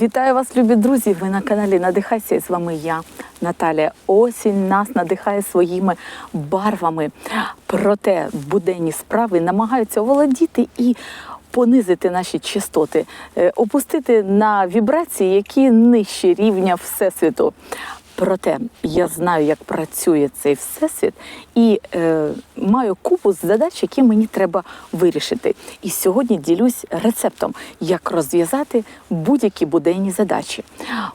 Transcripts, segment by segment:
Вітаю вас, любі друзі! Ви на каналі Надихайся. І з вами я, Наталія. Осінь нас надихає своїми барвами. Проте буденні справи намагаються оволодіти і понизити наші частоти, е, опустити на вібрації, які нижче рівня Всесвіту. Проте я знаю, як працює цей всесвіт, і е, маю купу задач, які мені треба вирішити. І сьогодні ділюсь рецептом, як розв'язати будь-які буденні задачі.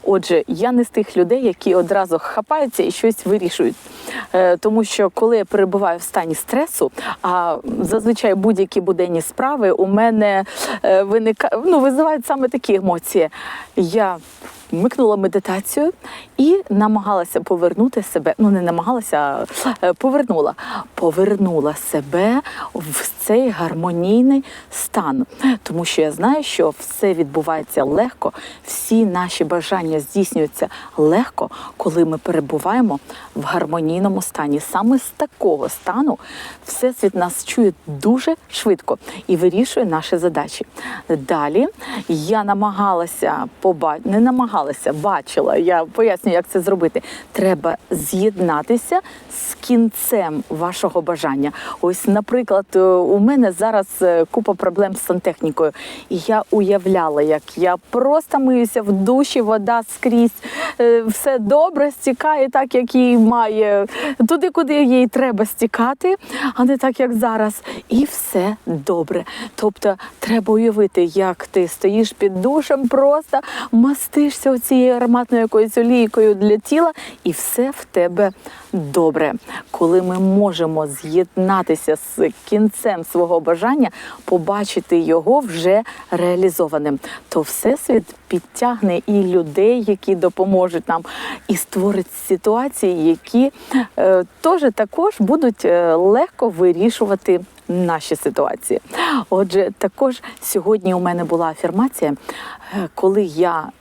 Отже, я не з тих людей, які одразу хапаються і щось вирішують. Е, тому що коли я перебуваю в стані стресу, а зазвичай будь-які буденні справи у мене е, виника... ну, визивають саме такі емоції. Я вмикнула медитацію і намагалася повернути себе. Ну не намагалася, а е, повернула. Повернула себе в цей гармонійний стан, тому що я знаю, що все відбувається легко, всі наші бажання здійснюються легко, коли ми перебуваємо в гармонійному стані. Саме з такого стану всесвіт нас чує дуже швидко і вирішує наші задачі. Далі я намагалася побачити, не намагалася, бачила. Я поясню, як це зробити. Треба з'єднатися з кінцем вашого бажання. Ось, наприклад, е, у мене зараз е, купа проблем з сантехнікою, і я уявляла, як я просто миюся в душі, вода скрізь, е, все добре стікає, так як їй має туди, куди їй треба стікати, а не так, як зараз. І все добре. Тобто, треба уявити, як ти стоїш під душем, просто мастишся цією ароматною якоюсь олійкою для тіла, і все в тебе добре. Коли ми можемо з'єднатися з кінцем свого бажання, побачити його вже реалізованим, то всесвіт підтягне і людей, які допоможуть нам, і створить ситуації, які е, теж також будуть е, легко вирішувати. Наші ситуації. Отже, також сьогодні у мене була афірмація, е, коли я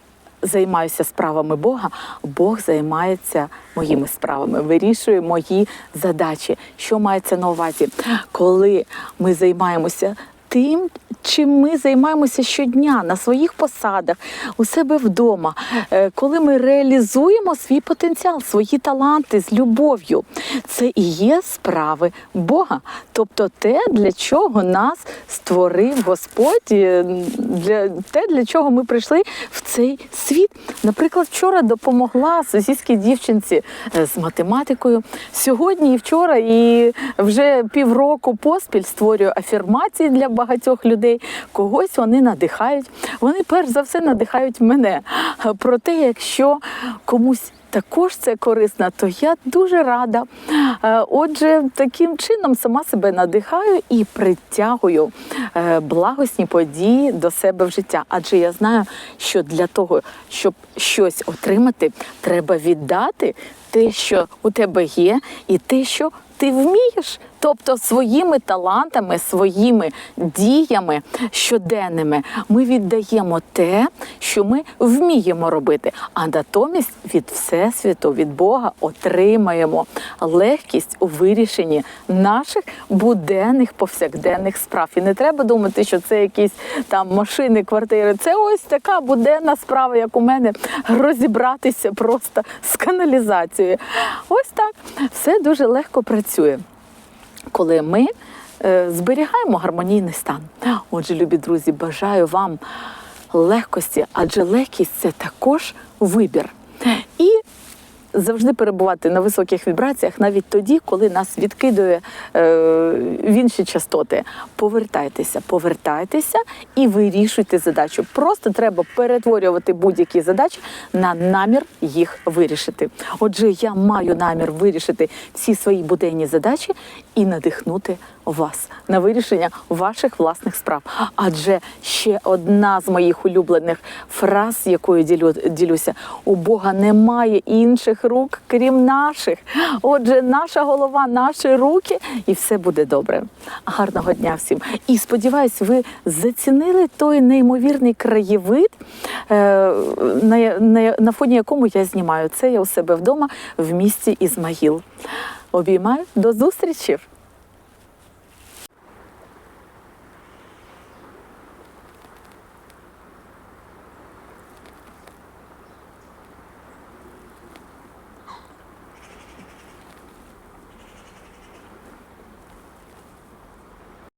займаюся справами Бога, Бог займається моїми справами, вирішує мої задачі. Що мається на увазі? Коли ми займаємося тим, чим ми займаємося щодня на своїх посадах, у себе вдома, Е, коли ми реалізуємо свій потенціал, свої таланти з любов'ю, це і є справи Бога. Тобто те, для чого нас створив Господь, е, для те, для чого ми прийшли в цей світ. Наприклад, вчора допомогла сусідській дівчинці е, з математикою. Сьогодні і вчора, і вже півроку поспіль створюю афірмації для багатьох людей. Когось вони надихають. Вони перш за все надихають мене. Проте, якщо комусь також це корисно, то я дуже рада. Е, Отже, таким чином сама себе надихаю і притягую е, благосні події до себе в життя. Адже я знаю, що для того, щоб щось отримати, треба віддати те, що у тебе є, і те, що ти вмієш. Тобто своїми талантами, своїми діями щоденними ми віддаємо те, що ми вміємо робити, а натомість від Всесвіту, від Бога отримаємо легкість у вирішенні наших буденних повсякденних справ. І не треба думати, що це якісь там машини, квартири. Це ось така буденна справа, як у мене, розібратися просто з каналізацією. Ось так все дуже легко працює коли ми е, зберігаємо гармонійний стан. Отже, любі друзі, бажаю вам легкості, адже легкість це також вибір. Завжди перебувати на високих вібраціях, навіть тоді, коли нас відкидує е, в інші частоти. Повертайтеся, повертайтеся і вирішуйте задачу. Просто треба перетворювати будь-які задачі на намір їх вирішити. Отже, я маю намір вирішити всі свої буденні задачі і надихнути вас на вирішення ваших власних справ. Адже ще одна з моїх улюблених фраз, якою ділю, ділюся, у Бога немає інших рук, крім наших. Отже, наша голова, наші руки, і все буде добре. Гарного дня всім! І сподіваюсь, ви зацінили той неймовірний краєвид, е, на, фоні якому я знімаю. Це я у себе вдома в місті Ізмаїл. Обіймаю до зустрічі!